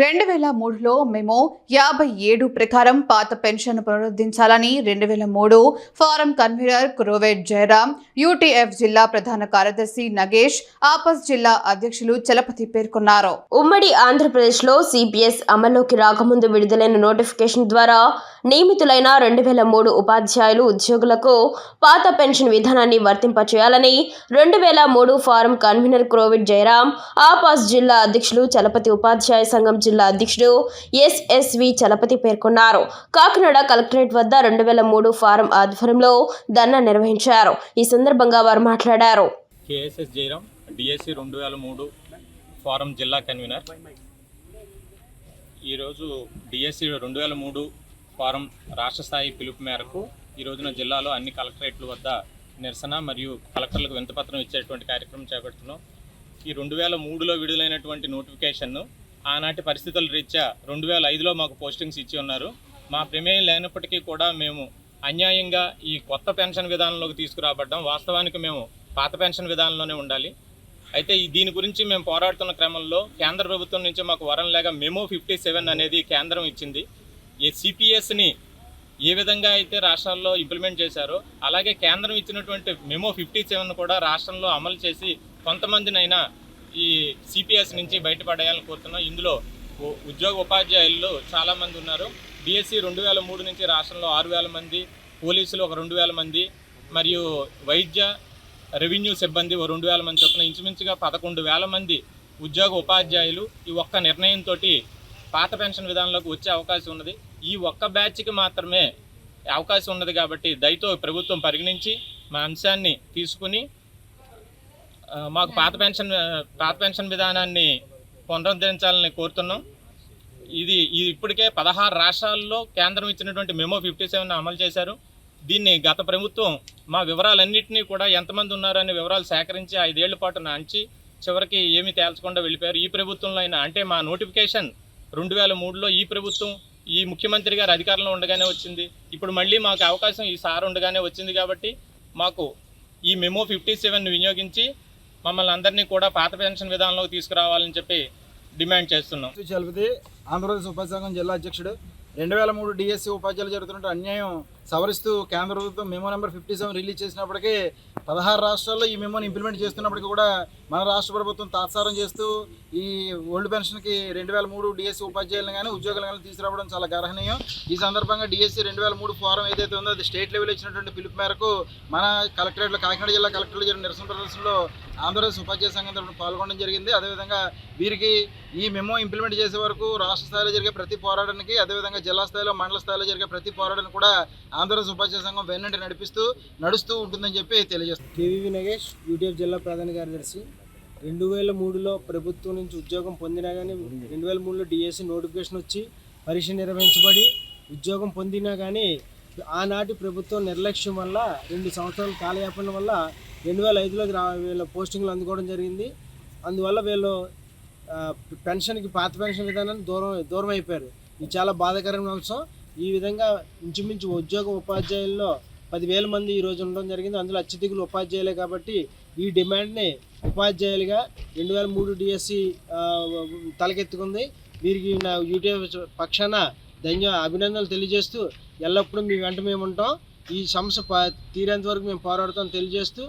రెండు వేల మూడులో మేము యాభై ఏడు ప్రకారం పాత పెన్షన్ పునరుద్ధరించాలని రెండు వేల మూడు ఫారం కన్వీనర్ కురోవేట్ జయరాం యూటీఎఫ్ జిల్లా ప్రధాన కార్యదర్శి నగేష్ ఆపస్ జిల్లా అధ్యక్షులు చలపతి పేర్కొన్నారు. ఉమ్మడి ఆంధ్రప్రదేశ్లో సిపిఎస్ అమల్లోకి రాకముందు విడుదలైన నోటిఫికేషన్ ద్వారా నియమితులైన రెండు వేల మూడు ఉపాధ్యాయులు ఉద్యోగులకు పాత పెన్షన్ విధానాన్ని వర్తింపచేయాలని రెండు వేల మూడు ఫారం కన్వీనర్ క్రోవిడ్ జయరాం ఆపాస్ జిల్లా అధ్యక్షులు చలపతి ఉపాధ్యాయ సంఘం జిల్లా అధ్యక్షుడు ఎస్ఎస్వి చలపతి పేర్కొన్నారు. కాకినాడ కలెక్టరేట్ వద్ద రెండు వేల మూడు ఫారం ఆధ్వర్యంలో ధర్నా నిర్వహించారు. ఈ సందర్భంగా వారు మాట్లాడారు. కేఎస్ఎస్ జయరాం డిఎస్సి రెండు వేల మూడు ఫారం జిల్లా కన్వీనర్. ఈరోజు డిఎస్సి రెండు వేల మూడు ఫారం రాష్ట్ర స్థాయి పిలుపు మేరకు ఈ రోజున జిల్లాలో అన్ని కలెక్టరేట్ల వద్ద నిరసన మరియు కలెక్టర్లకు వింతపత్రం ఇచ్చేటువంటి కార్యక్రమం చేపడుతున్నాం. ఈ రెండు వేల మూడులో విడుదలైనటువంటి నోటిఫికేషన్ను ఆనాటి పరిస్థితుల రీత్యా రెండు వేల ఐదులో మాకు పోస్టింగ్స్ ఇచ్చి ఉన్నారు. మా ప్రమేయం లేనప్పటికీ కూడా మేము అన్యాయంగా ఈ కొత్త పెన్షన్ విధానంలోకి తీసుకురాబడ్డం. వాస్తవానికి మేము పాత పెన్షన్ విధానంలోనే ఉండాలి. అయితే ఈ దీని గురించి మేము పోరాడుతున్న క్రమంలో కేంద్ర ప్రభుత్వం నుంచి మాకు వరం లేక మెమో ఫిఫ్టీ సెవెన్ అనేది కేంద్రం ఇచ్చింది. ఈ సిపిఎస్ని ఏ విధంగా అయితే రాష్ట్రాల్లో ఇంప్లిమెంట్ చేశారో అలాగే కేంద్రం ఇచ్చినటువంటి మెమో ఫిఫ్టీ సెవెన్ కూడా రాష్ట్రంలో అమలు చేసి కొంతమందినైనా ఈ సిపిఎస్ నుంచి బయటపడేయాలని కోరుతున్నాం. ఇందులో ఉ- ఉద్యోగ ఉపాధ్యాయులు చాలామంది ఉన్నారు. బీఎస్సీ రెండు వేల మూడు నుంచి రాష్ట్రంలో ఆరు వేల మంది పోలీసులు ఒక రెండు వేల మంది మరియు వైద్య రెవెన్యూ సిబ్బంది ఓ రెండు వేల మంది చొప్పున. ఇంచుమించుగా పదకొండు వేల మంది ఉద్యోగ ఉపాధ్యాయులు ఈ ఒక్క నిర్ణయంతో పాత పెన్షన్ విధానంలోకి వచ్చే అవకాశం ఉన్నది. ఈ ఒక్క బ్యాచ్కి మాత్రమే అవకాశం ఉన్నది కాబట్టి దయతో ప్రభుత్వం పరిగణించి మా అంశాన్ని తీసుకుని మాకు పాత పెన్షన్ పాత పెన్షన్ విధానాన్ని పునరుద్ధరించాలని కోరుతున్నాం. ఇది ఇది ఇప్పటికే పదహారు రాష్ట్రాల్లో కేంద్రం ఇచ్చినటువంటి మెమో ఫిఫ్టీ సెవెన్ అమలు చేశారు. దీన్ని గత ప్రభుత్వం మా వివరాలన్నింటినీ కూడా ఎంతమంది ఉన్నారనే వివరాలు సేకరించి ఐదేళ్ళ పాటు నాంచి చివరికి ఏమీ తేల్చకుండా వెళ్ళిపోయారు. ఈ ప్రభుత్వంలో అయినా అంటే మా నోటిఫికేషన్ రెండు వేల మూడులో ఈ ప్రభుత్వం ఈ ముఖ్యమంత్రి గారు అధికారంలో ఉండగానే వచ్చింది. ఇప్పుడు మళ్ళీ మాకు అవకాశం ఈ సార్ ఉండగానే వచ్చింది కాబట్టి మాకు ఈ మెమో ఫిఫ్టీ సెవెన్ వినియోగించి మమ్మల్ని అందరినీ కూడా పాత పెన్షన్ విధానంలోకి తీసుకురావాలని చెప్పి డిమాండ్ చేస్తున్నాం. చలపతి ఆంధ్రప్రదేశ్ ఉపాధి సంఘం జిల్లా అధ్యక్షుడు. రెండు వేల మూడు డిఎస్సి ఉపాధ్యాయులు జరుగుతున్న అన్యాయం సవరిస్తూ కేంద్ర ప్రభుత్వం memo number fifty seven release చేసినప్పటికీ పదహారు రాష్ట్రాల్లో ఈ మెమోని ఇంప్లిమెంట్ చేస్తున్నప్పటికీ కూడా మన రాష్ట్ర ప్రభుత్వం తాత్సారం చేస్తూ ఈ ఓల్డ్ పెన్షన్కి రెండు వేల మూడు డిఎస్సి ఉపాధ్యాయులను కానీ ఉద్యోగులను కానీ తీసుకురావడం చాలా గర్హనీయం. ఈ సందర్భంగా డిఎస్సి రెండు వేల మూడు ఫారం ఏదైతే ఉందో అది స్టేట్ లెవెల్ ఇచ్చినటువంటి పిలుపు మేరకు మన కలెక్టరేట్లో కాకినాడ జిల్లా కలెక్టరేట్లో జరిగిన నిరసన ప్రదర్శనలో ఆంధ్రప్రదేశ్ ఉపాధ్యాయ సంఘం తరఫున పాల్గొనడం జరిగింది. అదేవిధంగా వీరికి ఈ మెమో ఇంప్లిమెంట్ చేసే వరకు రాష్ట్ర స్థాయిలో జరిగే ప్రతి పోరాటానికి అదేవిధంగా జిల్లా స్థాయిలో మండల స్థాయిలో జరిగే ప్రతి పోరాటానికి కూడా ఆంధ్ర ఉపాధ్యాయ సంఘం వెన్నంటి నడిపిస్తూ నడుస్తూ ఉంటుందని చెప్పి తెలియజేస్తుంది కేవీవి నగేష్ యూటీఎఫ్ జిల్లా ప్రధాన కార్యదర్శి. రెండు వేల మూడులో ప్రభుత్వం నుంచి ఉద్యోగం పొందినా కానీ రెండు వేల మూడులో డిఎస్సి నోటిఫికేషన్ వచ్చి పరీక్ష నిర్వహించబడి ఉద్యోగం పొందినా కానీ ఆనాటి ప్రభుత్వం నిర్లక్ష్యం వల్ల రెండు సంవత్సరాల కాలయాపన వల్ల రెండు వేల ఐదులో వీళ్ళ పోస్టింగ్లు అందుకోవడం జరిగింది. అందువల్ల వీళ్ళు పెన్షన్కి పాత పెన్షన్ విధానాన్ని దూరం దూరం అయిపోయారు. ఇది చాలా బాధాకరమైన అంశం. ఈ విధంగా ఇంచుమించు ఉద్యోగ ఉపాధ్యాయుల్లో పదివేల మంది ఈ రోజు ఉండడం జరిగింది. అందులో అత్యధికులు ఉపాధ్యాయులే కాబట్టి ఈ డిమాండ్ని ఉపాధ్యాయులుగా రెండు వేల మూడు డిఎస్సి తలకెత్తుకుంది. వీరికి నా యూటీఎఫ్ పక్షాన ధన్య అభినందనలు తెలియజేస్తూ ఎల్లప్పుడూ మీ వెంట మేము ఉంటాం ఈ సమస్య తీరేంత వరకు మేము పోరాడుతాం తెలియజేస్తూ